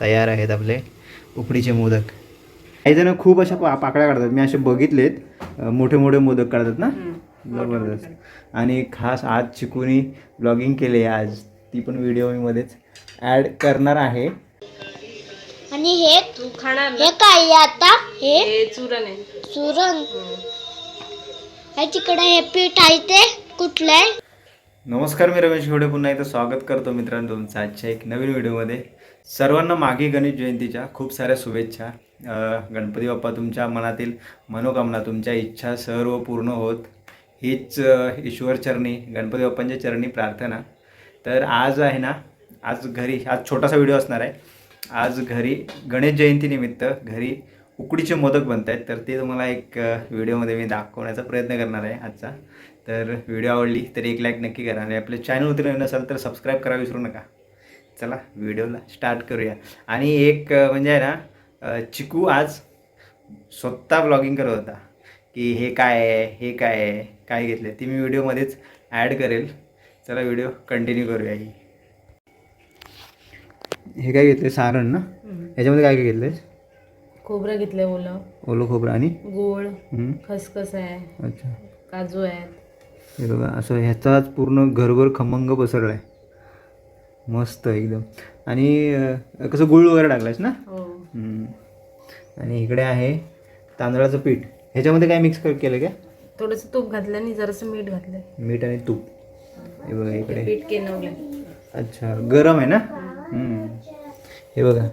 तयार आहेत आपले उकडीचे मोदक. काही जण खूप अशा पा पाकळ्या काढतात. मी असे बघितलेत. मोठे मोठे मोदक काढतात ना? जबरदस्त. आणि खास आज चिकूनी ब्लॉगिंग केली आहे. आज ती पण व्हिडिओ मी मध्येच ॲड करणार आहे. आणि हे तू खाणार हे काय आता? हे चुरण आहे. सुरण हे तिकडे हे पीठ आहे ते. कुठलं आहे? नमस्कार मी रमेश घोडे. पुन्हा एकदा स्वागत करतो मित्रांनो तुमचं आजच्या एक नवीन व्हिडिओमध्ये सर्वांना मागे गणेश जयंतीच्या खूप साऱ्या शुभेच्छा. गणपती बाप्पा तुमच्या मनातील मनोकामना तुमच्या इच्छा सर्व पूर्ण होत. हीच ईश्वर चरणी गणपती बाप्पांच्या चरणी प्रार्थना. तर आज आहे ना आज घरी आज छोटासा व्हिडिओ असणार आहे. आज घरी गणेश जयंतीनिमित्त घरी उकडीचे मोदक बनत आहेत. तर ते तुम्हाला एक व्हिडिओमध्ये मी दाखवण्याचा प्रयत्न करणार आहे आजचा. तर व्हिडिओ आवडली तर एक लाईक नक्की करा आणि आपल्या चॅनलवरती नवीन असाल तर सबस्क्राईब करा विसरू नका. चला व्हिडिओला स्टार्ट करूया. आणि एक म्हणजे आहे ना चिकू आज स्वतः ब्लॉगिंग करत होता. की हे काय आहे हे काय आहे काय घेतलं ती मी व्हिडिओमध्येच ॲड करेल. चला व्हिडिओ कंटिन्यू करूया ही. हे काय घेतले सारण ना? ह्याच्यामध्ये काय काय घेतलंय? खोबरं घेतलंय ओलं. ओलं खोबरं आणि? गोळ. खसखस आहे. अच्छा. काजू आहेत. हे बघा असं ह्याचाच पूर्ण घरभर खमंग पसरला आहे मस्त एकदम. आणि कसं गुळ वगैरे टाकलायस ना? हो. आणि इकडे आहे तांदळाचं पीठ. ह्याच्यामध्ये काय मिक्स केलं का? थोडंसं तूप घातलं आणि जरासं मीठ घातलंय मीठ आणि तूप. हे. बघा इकडे. पीठ अच्छा गरम आहे ना? हं. हे बघा.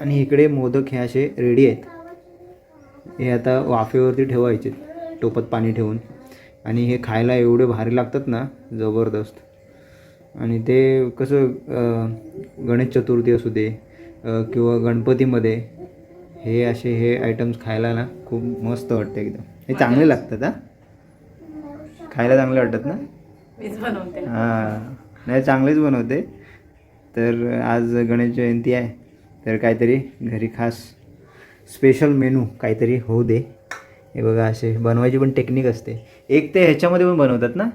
आणि इकडे मोदक हे असे रेडी आहेत. हे आता वाफेवरती ठेवायचे. टोपात पाणी ठेवून. आणि हे खायला एवढे भारी लागतात ना जबरदस्त. आणि ते कसं गणेश चतुर्थी असू दे किंवा गणपतीमध्ये हे असे हे आयटम्स खायला ना खूप मस्त वाटतं एकदम. हे चांगले लागतात हा? खायला चांगले वाटतात ना? बनवते. हां. नाही चांगलेच बनवते. तर आज गणेश जयंती आहे तर काहीतरी घरी खास स्पेशल मेनू काहीतरी होऊ दे. हे बघा असे बनवायची पण टेक्निक असते. एक ते ह्याच्यामध्ये पण बनवतात ना?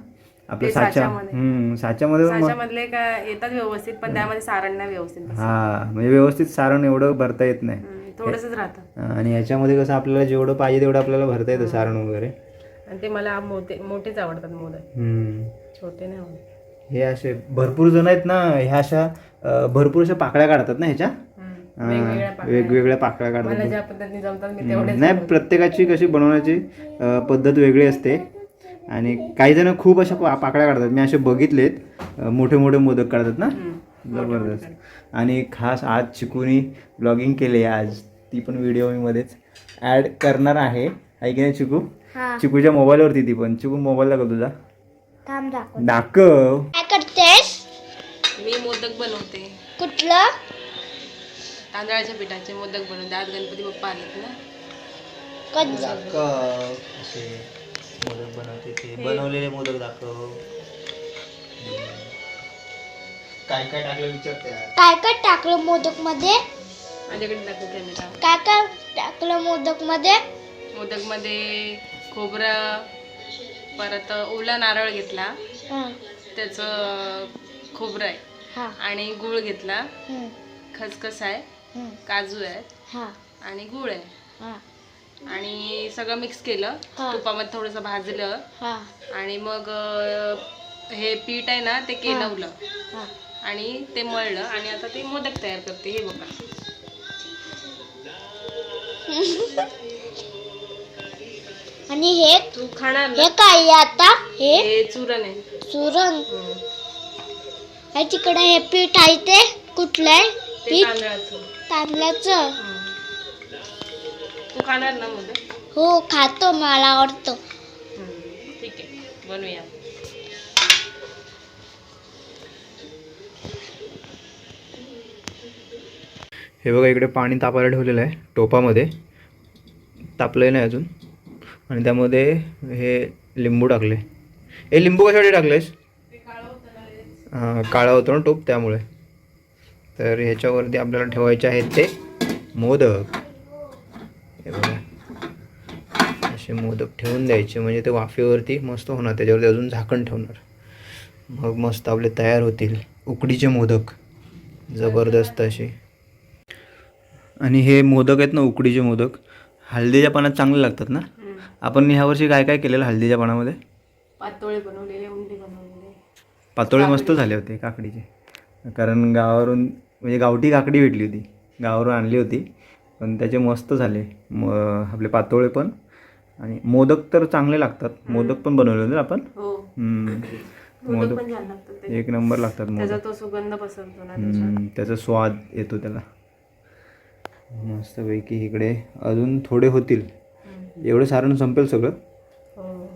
आपल्या साच्या साच्यामध्ये. हम्म, साच्यामधले काय येतात व्यवस्थित पण त्यामध्ये सारण नाही व्यवस्थित. हां म्हणजे व्यवस्थित सारण एवढं भरता येत नाही थोडंसंच राहतं आणि ह्याच्यामध्ये कसं आपल्याला जेवढं पाहिजे तेवढं आपल्याला भरता येतं सारण वगैरे आणि ते मला मोठे मोठेच आवडतात मोदक. छोटे नाही आवडत हे असे भरपूर जण आहेत ना ह्या अशा भरपूर अशा पाकळ्या काढतात ना ह्याच्या. हा, वेगवेगळ्या पाकळ्या. काढतात नाही प्रत्येकाची कशी बनवण्याची पद्धत वेगळी असते आणि काही जण खूप अशा पा पाकळ्या काढतात. मी असे बघितलेत. मोठे मोठे मोदक काढतात ना. जबरदस्त. आणि खास आज चिकूनी ब्लॉगिंग केली आहे. आज ती पण व्हिडिओ मी मध्येच ॲड करणार आहे. आहे की नाही चिकू? हा. चिकूच्या मोबाईलवरती ती पण. चिकू मोबाईल दाखव तुझा. थांब दाखव. काय करतेस? मी मोदक बनवते. कुठलं? तांदळाच्या पिठाचे मोदक बनवते. आज गणपती बाप्पा आलेत ना? दाखव. मोदक बनवते ते. बनवलेले मोदक दाखव. काय काय टाकलं विचारते काय काय टाकलं मोदकमध्ये माझ्याकडे दाखवू कॅमेरा काय काय टाकलं मोदकमध्ये मोदकमध्ये खोबरं परत ओला नारळ घेतला. हा. त्याचं खोबरं आहे. हा. आणि गूळ घेतला. खसखस आहे. काजू आहे. हा. आणि गूळ आहे. हा. आणि सगळं मिक्स केलं. हा. तुपामध्ये थोडंसं भाजलं. हा. आणि मग अं, हे पीठ आहे ना ते केलवलं. हा. आणि ते मळलं. आणि आता ते मोदक तयार करते. हे बघा. आणि हे तू खाणार ना? हे काय आहे आता? हे? हे चुरण आहे. हम्म. हे तिकडे हे पीठ आहे ते. कुठलं आहे? ते पीठ? तांदळाचं. तांदळाचं. हम्म. तू खाणार ना मोदक हो खातो मला आवडतं. ठीक आहे. बनवूया. हे बघा इकडे पाणी तापायला ठेवलेलं आहे टोपामध्ये. तापलं नाही अजून. आणि त्यामध्ये हे लिंबू टाकले हे लिंबू कशासाठी टाकलेस हां काळा होतो ना टोप त्यामुळे. तर ह्याच्यावरती आपल्याला ठेवायचे आहेत ते मोदक. हे बघा. असे मोदक ठेवून द्यायचे म्हणजे ते वाफेवरती मस्त होणार त्याच्यावरती अजून झाकण ठेवणार. मग मस्त आपले तयार होतील उकडीचे मोदक जबरदस्त असे. आणि हे मोदक आहेत ना उकडीचे मोदक हळदीच्या पानात चांगले लागतात ना. आपण ह्या वर्षी काय काय केलेलं हळदीच्या पानामध्ये? पातोळे बनवलेले उंडी बनवलेले. पातोळे मस्त झाले होते काकडीचे. कारण गावावरून म्हणजे गावठी काकडी भेटली होती. गावावरून आणली होती. पण त्याचे मस्त झाले. म आपले पातोळे पण. आणि मोदक तर चांगले लागतात. मोदक पण बनवले होते ना आपण? हो. हम्म. मोदक मोदक पण छान लागतात ते. एक नंबर लागतात त्याचा मोदक तो सुगंध पसरतो ना त्याच्यात. हम्म, त्याचा. स्वाद येतो त्याला. मस्तपैकी इकडे अजून थोडे होतील. एवढं सारण संपेल सगळं. हो.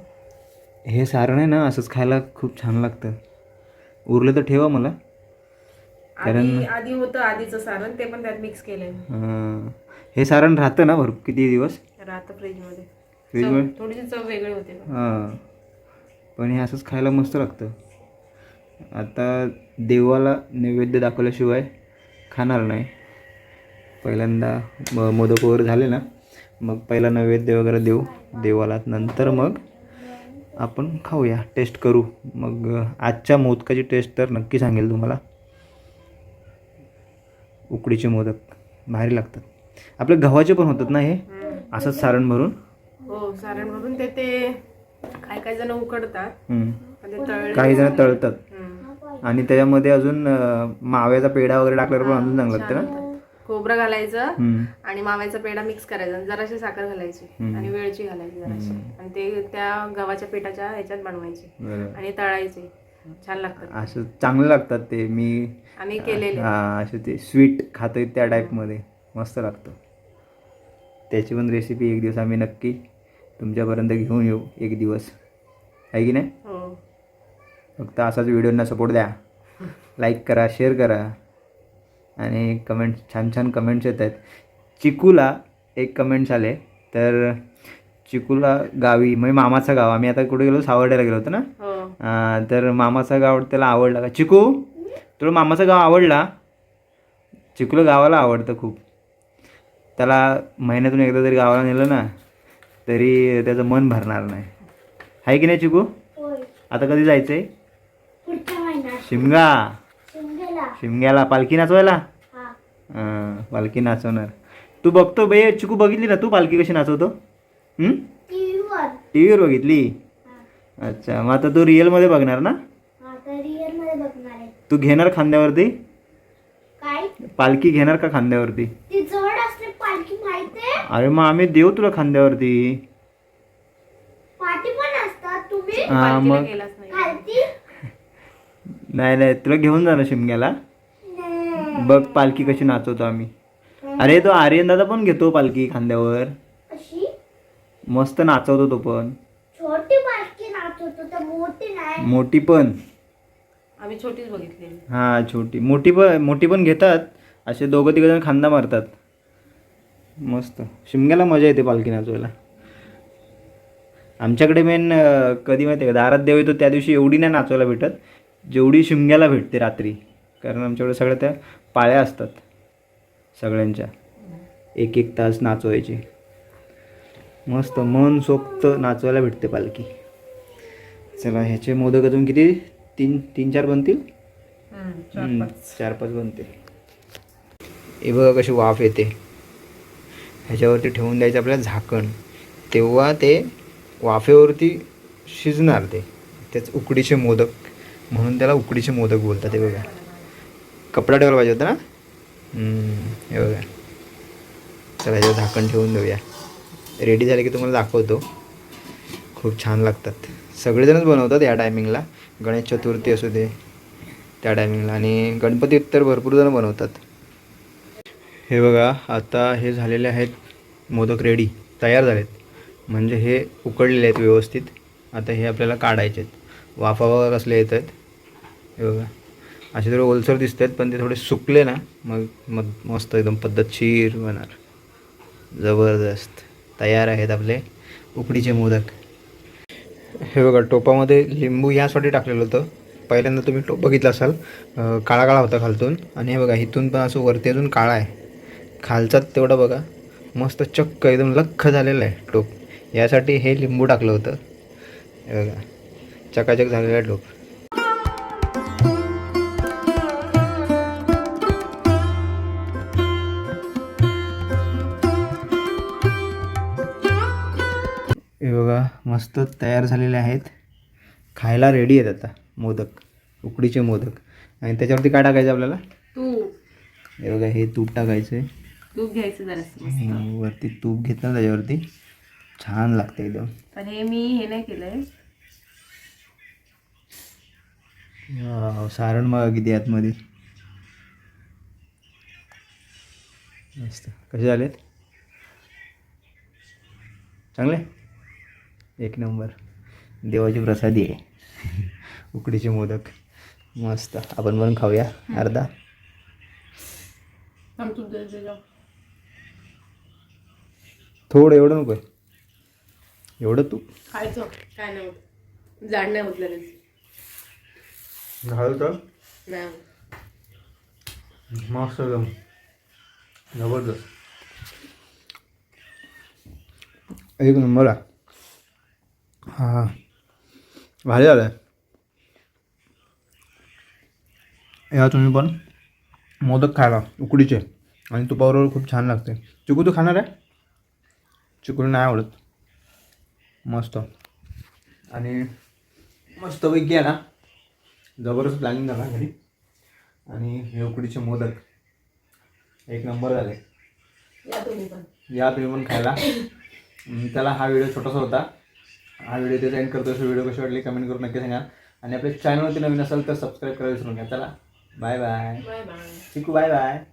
हे सारण आहे ना असंच खायला खूप छान लागतं. उरलं तर ठेवा मला. आधी आधी होतं आधीचं सारण ते पण त्यात मिक्स केलंय. हे सारण राहतं ना भरपूर किती दिवस? राहतं फ्रीजमध्ये. फ्रीजमध्ये? चव- थोडीशी चव वेगळी होते. हां. पण हे असंच खायला मस्त लागतं. आता देवाला नैवेद्य दाखवल्याशिवाय खाणार नाही. पहिल्यांदा म मोदक वगैरे झाले ना मग पहिला नैवेद्य वगैरे देऊ. देवाला नंतर मग आपण खाऊया. टेस्ट करू. मग आजच्या मोदकाची टेस्ट तर नक्की सांगेल तुम्हाला. उकडीचे मोदक भारी लागतात. आपले गव्हाचे पण होतात ना हे. असंच सारण भरून? हो सारण भरून ते ते काय काय जण उकडतात. हम्म. आणि ते तळले. काही जण तळतात. हम्म. आणि त्याच्यामध्ये अजून अं, माव्याचा पेढा वगैरे टाकल्यावर पण अजून चांगलं लागतं ना? खोबरं घालायचं हम्म. आणि माव्याचा पेढा मिक्स करायचा आणि जराशी साखर घालायची आणि वेळची घालायची जराशी. आणि ते त्या गव्हाच्या पिठाच्या ह्याच्यात बनवायचे. आणि तळायचे. छान लागतात. असं चांगले लागतात ते. मी आणि केलेले. हा असे ते स्वीट खातोय त्या टाईपमध्ये मस्त लागतं. त्याची पण रेसिपी एक दिवस आम्ही नक्की तुमच्यापर्यंत घेऊन येऊ एक दिवस. आहे की नाही? हो. फक्त असाच व्हिडिओंना सपोर्ट द्या. लाईक करा शेअर करा. आणि कमेंट छान छान कमेंट्स येत आहेत. चिकूला एक कमेंट्स आले. तर चिकूला गावी म्हणजे मामाचं गाव. आम्ही आता कुठे गेलो? सावर्ड्याला गेलो होतो ना? हो. तर मामाचा गाव त्याला आवडला का? चिकू तुला मामाचं गाव आवडला? चिकूला गावाला आवडतं खूप. त्याला महिन्यातून एकदा तरी गावाला नेलं ना तरी त्याचं मन भरणार नाही. आहे की नाही चिकू? आता कधी जायचं आहे शिमगा. शिमग्याला. पालखी नाचवायला? पालखी नाचवणार. तू बघतो बे चिकू बघितली ना तू पालखी कशी नाचवतो? टी व्हीवर बघितली? अच्छा मग आता तू रिअलमध्ये बघणार ना? तर रिअलमध्ये बघणार आहे. तू घेणार खांद्यावरती? पालखी घेणार का खांद्यावरती? अरे मग आम्ही देऊ तुला खांद्यावरती. हा पालखीला मग. नाही. नाही नाही तुला घेऊन जा ना शिमग्याला. नाही. बघ पालखी कशी नाचवतो आम्ही. अरे तो आर्यन दादा पण घेतो पालखी खांद्यावर. अशी मस्त नाचवतो तो पण. छोटी पालखी नाचवतो तर मोठी नाही. मोठी पण. आम्ही छोटीच बघितलेली. हां छोटी. मोठी पण मोठी पण घेतात. असे दोघं तिघं जण खांदा मारतात. मस्त. शिमग्याला मजा येते पालखी नाचवायला. आमच्याकडे मेन कधी माहिती आहे का दारात देव येतो त्या दिवशी एवढी नाही नाचवायला भेटत. जेवढी शिमग्याला भेटते रात्री. कारण आमच्याकडे सगळ्या त्या पाळ्या असतात. सगळ्यांच्या. एक एक तास नाचवायची. मस्त मन सोक्त नाचवायला भेटते पालखी. चला ह्याचे मोदक अजून किती? तीन तीन चार बनतील? चार पाच. बनते हे बघा कशी वाफ येते. ह्याच्यावरती ठेवून द्यायचं आपल्याला झाकण. तेव्हा ते वाफेवरती शिजणार ते. त्याच उकडीचे मोदक. म्हणून त्याला उकडीचे मोदक बोलतात ते बघा. कपडा ठेवायला पाहिजे होता ना? हे बघा. चला ह्याच्यावर झाकण ठेवून देऊया. रेडी झाले की तुम्हाला दाखवतो. खूप छान लागतात. सगळेजणच बनवतात या टायमिंगला गणेश चतुर्थी असू दे त्या टायमिंगला आणि गणपती तर भरपूर जण बनवतात. हे बघा आता हे झालेले आहेत मोदक रेडी तयार झालेत. म्हणजे हे उकडलेले आहेत व्यवस्थित. आता हे आपल्याला काढायचे आहेत. वाफा बघा कसले येत आहेत. हे बघा. असे थोडे ओलसर दिसत आहेत पण ते थोडे सुकले ना मग मग मस्त एकदम पद्धतशीर होणार. जबरदस्त. तयार आहेत आपले उकडीचे मोदक. हे बघा टोपामध्ये लिंबू ह्यासाठी टाकलेलं होतं. पहिल्यांदा तुम्ही टोप बघितला असाल. काळा काळा होता खालतून. आणि हे बघा इथून पण असं वरती अजून काळा आहे. खालचा तेवढा बघा. मस्त चक्क एकदम लख्ख झालेलं आहे टोप यासाठी हे लिंबू टाकलं होतं. बघा. चकाचक झालेलं आहे टोप बघा मस्त तयार झालेले आहेत. खायला रेडी आहेत आता मोदक. उकडीचे मोदक. आणि त्याच्यावरती काय टाकायचं आपल्याला? हे बघा हे तूप टाकायचं आहे तूप घ्यायचं जरा वरती तूप घेतलं त्याच्यावरती. छान लागते एकदम. पण हे मी हे नाही केलंय. वाव, सारण बघा किती आतमध्ये. मस्त. कसे झालेत? चांगले? एक नंबर. देवाची प्रसादी आहे. उकडीचे मोदक. मस्त. आपण पण खाऊया. अर्धा. थांब तूप. थोडं एवढं नको एवढं तूप खायचं काय नाही होत. जाड नाही होत लगेच. घालू तर? नाही होत. मस्त एकदम. जबरदस्त. एक नंबर आहे. हां भारी झालं. आहे या तुम्ही पण. मोदक खायला उकडीचे. आणि तुपाबरोबर खूप छान लागते. चिकू तू खाणार आहे? चिकूला नाही आवडत. मस्त. आणि मस्तपैकी आहे ना जबरदस्त प्लॅनिंग झाला घरी. आणि हे उकडीचे मोदक. एक नंबर झाले. या तुम्ही पण. खायला. त्याला हा व्हिडिओ छोटासा होता. हा व्हिडिओ ते एंड करतो व्हिडिओ कशी वाटली कमेंट करून नक्की सांगा. आणि आपल्या चॅनलवरती नवीन असेल तर सबस्क्राईब करायला विसरू नका. चला. Bye bye bye bye Chiku bye bye